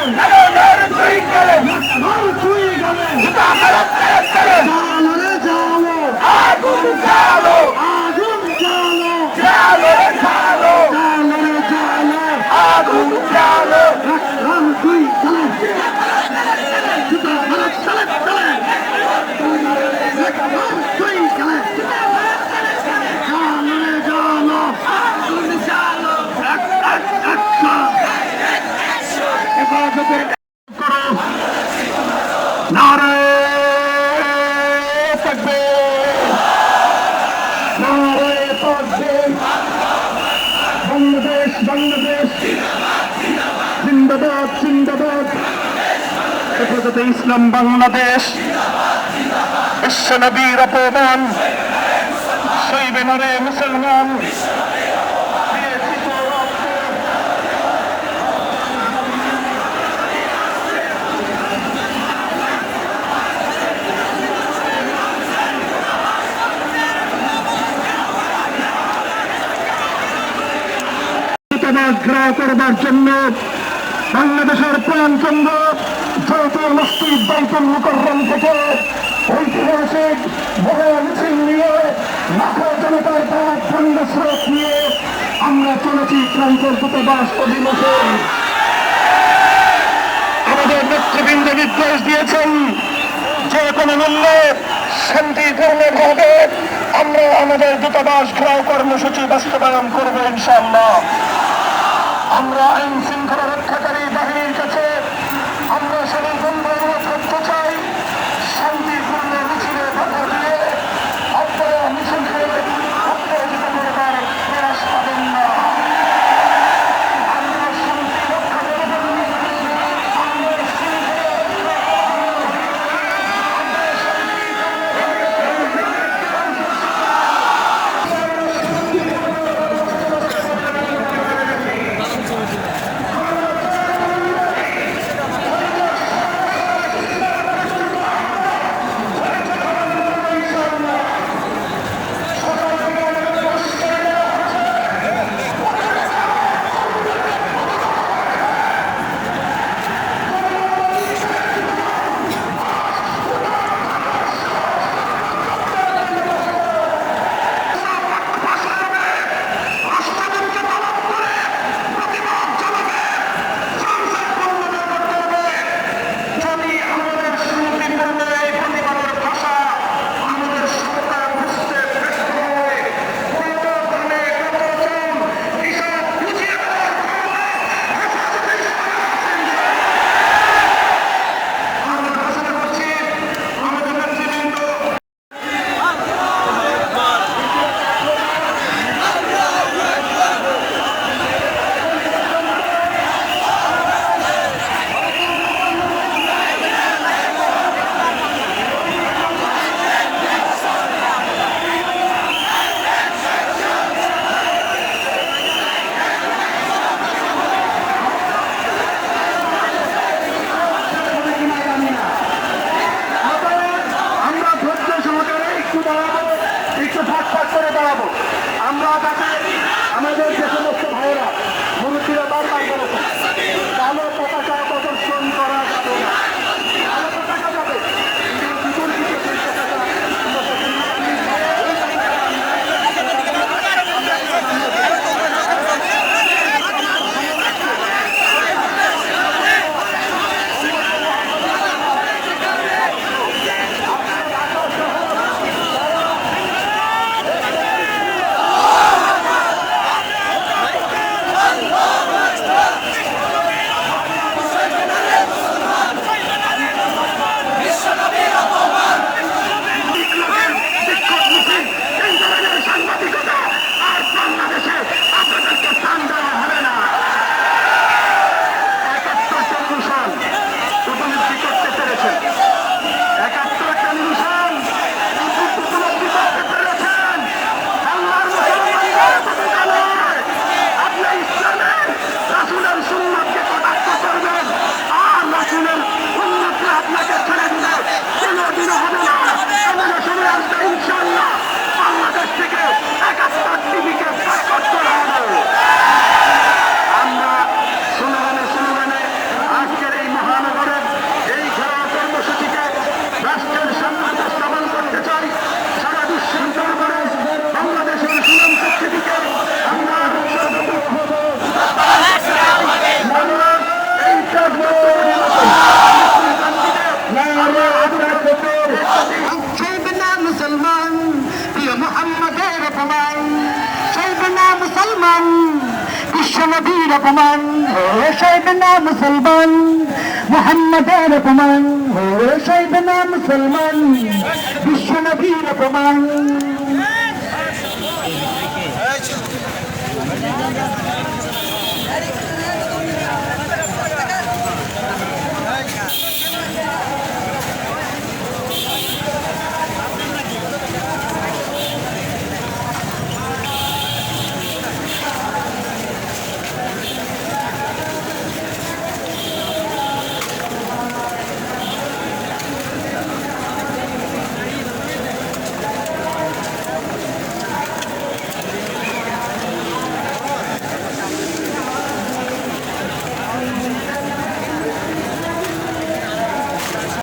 Boom! Bangladesh জিন্দাবাদ জিন্দাবাদ হেফাজতে ইসলাম বাংলাদেশ বিশ্ব নবীর অপমান শৈবে নরে মুসলমান দূতাবাস ঘেরাও করবার জন্য বাংলাদেশের প্রাণচন্দ্র জয়পুর মসজিদ বাইতুল মুকররম থেকে ঐতিহাসিক বড় মিছিল নিয়ে লাখো জনতার পথ ঠান্ডা স্রোত নিয়ে আমরা চলেছি ক্রান্তের দূতাবাস অভিমুখে। আমাদের নেতৃবৃন্দ নির্দেশ দিয়েছেন যে কোনো মূল্যে শান্তিপূর্ণভাবে আমরা আমাদের দূতাবাস ঘেরাও কর্মসূচি বাস্তবায়ন করব ইনশাআল্লাহ। আমরা আইন শৃঙ্খলা নবীর অপমান ও সাহেব না মুসলমান মোহাম্মদের অপমান ও সাহেব না মুসলমান বিশ্ব নবীর অপমান